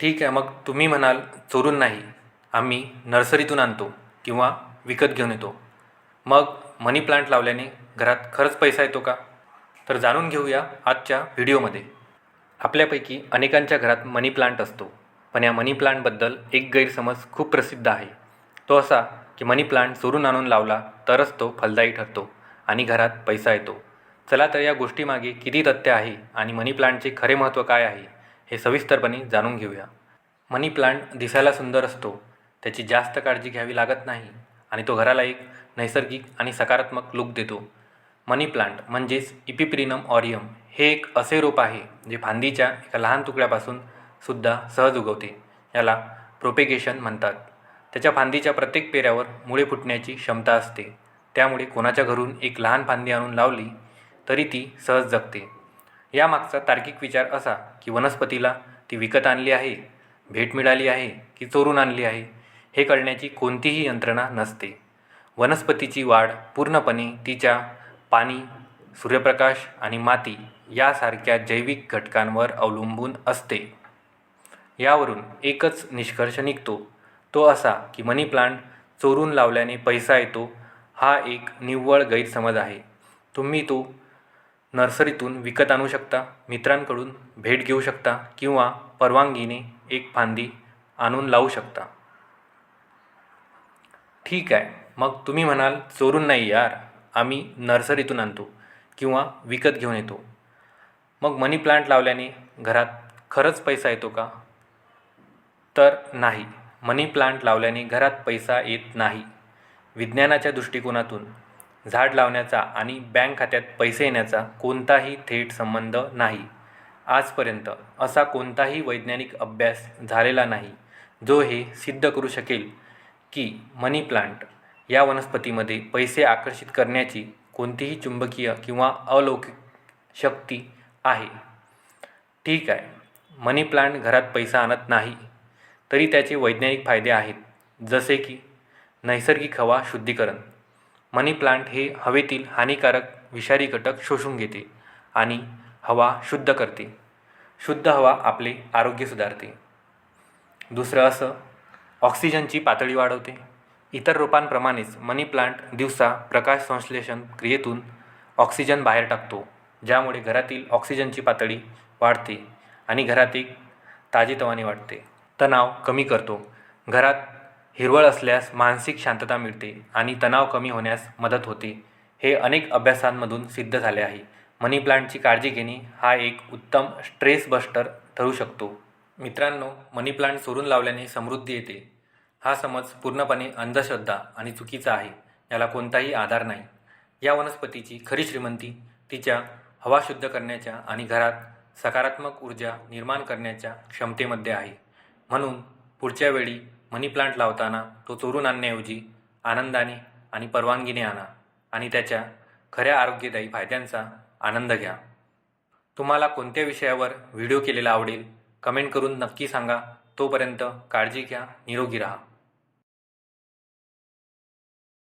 ठीक आहे मग तुम्ही म्हणाल चोरून नाही आम्ही नर्सरीतून आणतो किंवा विकत घेऊन येतो. मग मनी प्लांट लावल्याने घरात खरंच पैसा येतो का? तर जाणून घेऊया आजच्या व्हिडिओमध्ये. आपल्यापैकी अनेकांच्या घरात मनी प्लांट असतो पण या मनी प्लांटबद्दल एक गैरसमज खूप प्रसिद्ध आहे. तो असा की मनी प्लांट चोरून आणून लावला तरच तो फलदायी ठरतो आणि घरात पैसा येतो. चला तर या गोष्टीमागे किती तथ्य आहे आणि मनी प्लांटचे खरे महत्त्व काय आहे? हे सविस्तरपणे जाणून घेऊया. मनी प्लांट दिसायला सुंदर असतो. त्याची जास्त काळजी घ्यावी लागत नाही आणि तो घराला एक नैसर्गिक आणि सकारात्मक लूक देतो. मनी प्लांट म्हणजेच इपिप्रिनम ऑरियम हे एक असे रोप आहे जे फांदीच्या एका लहान तुकड्यापासून सुद्धा सहज उगवते. याला प्रोपेगेशन म्हणतात. त्याच्या फांदीच्या प्रत्येक पेऱ्यावर मुळे फुटण्याची क्षमता असते. त्यामुळे कोणाच्या घरून एक लहान फांदी आणून लावली तरी ती सहज जगते. यामागचा तार्किक विचार असा की वनस्पतीला ती विकत आणली आहे भेट मिळाली आहे की चोरून आणली आहे हे कळण्याची कोणतीही यंत्रणा नसते. वनस्पतीची वाढ पूर्णपणे तिच्या पाणी सूर्यप्रकाश आणि माती यासारख्या जैविक घटकांवर अवलंबून असते. यावरून एकच निष्कर्ष निघतो. तो असा की मनी प्लांट चोरून लावल्याने पैसा येतो हा एक निव्वळ गैरसमज आहे. तुम्ही तो नर्सरीतून विकत आणू शकता मित्रांकडून भेट घेऊ शकता किंवा परवानगीने एक फांदी आणून लावू शकता. ठीक आहे मग तुम्ही म्हणाल चोरून नाही यार आम्ही नर्सरीतून आणतो किंवा विकत घेऊन येतो. मग मनी प्लांट लावल्याने घरात खरंच पैसा येतो का? तर नाही मनी प्लांट लावल्याने घरात पैसा येत नाही. विज्ञानाच्या दृष्टिकोनातून झाड लावण्याचा आणि बँक खात्यात पैसे येण्याचा कोणताही थेट संबंध नाही. आजपर्यंत असा कोणताही वैज्ञानिक अभ्यास झालेला नाही जो हे सिद्ध करू शकेल की मनी प्लांट या वनस्पतीमध्ये पैसे आकर्षित करण्याची कोणतीही चुंबकीय किंवा अलौकिक शक्ती आहे. ठीक आहे मनी प्लांट घरात पैसा आणत नाही तरी त्याचे वैज्ञानिक फायदे आहेत जसे की नैसर्गिक हवा शुद्धीकरण. मनी प्लांट हे हवेतील हानिकारक विषारी घटक शोषून घेते आणि हवा शुद्ध करते. शुद्ध हवा आपले आरोग्य सुधारते. दुसरं असं ऑक्सिजनची पातळी वाढवते. इतर रोपांप्रमाणेच मनी प्लांट दिवसा प्रकाश संश्लेषण क्रियेतून ऑक्सिजन बाहेर टाकतो ज्यामुळे घरातील ऑक्सिजनची पातळी वाढते आणि घरातील ताजेतवाने वाढते. तणाव कमी करतो. घरात हिरवळ असल्यास मानसिक शांतता मिळते आणि तणाव कमी होण्यास मदत होते. हे अनेक अभ्यासांमधून सिद्ध झाले आहे. मनी प्लांटची काळजी घेणे हा एक उत्तम स्ट्रेस बस्टर ठरू शकतो. मित्रांनो मनी प्लांट सोडून लावल्याने समृद्धी येते. हा समज पूर्णपणे अंधश्रद्धा आणि चुकीचा आहे याला कोणताही आधार नाही. या वनस्पतीची खरी श्रीमंती तिच्या हवा शुद्ध करण्याच्या आणि घरात सकारात्मक ऊर्जा निर्माण करण्याच्या क्षमतेमध्ये आहे. म्हणून पुढच्या वेळी मनी प्लांट लावताना तो चोरून आणण्याऐवजी आनंदाने आणि परवानगीने आणा आणि त्याच्या खऱ्या आरोग्यदायी फायद्यांचा आनंद घ्या. तुम्हाला कोणत्या विषयावर व्हिडिओ केलेला आवडेल कमेंट करून नक्की सांगा. तोपर्यंत काळजी घ्या निरोगी राहा.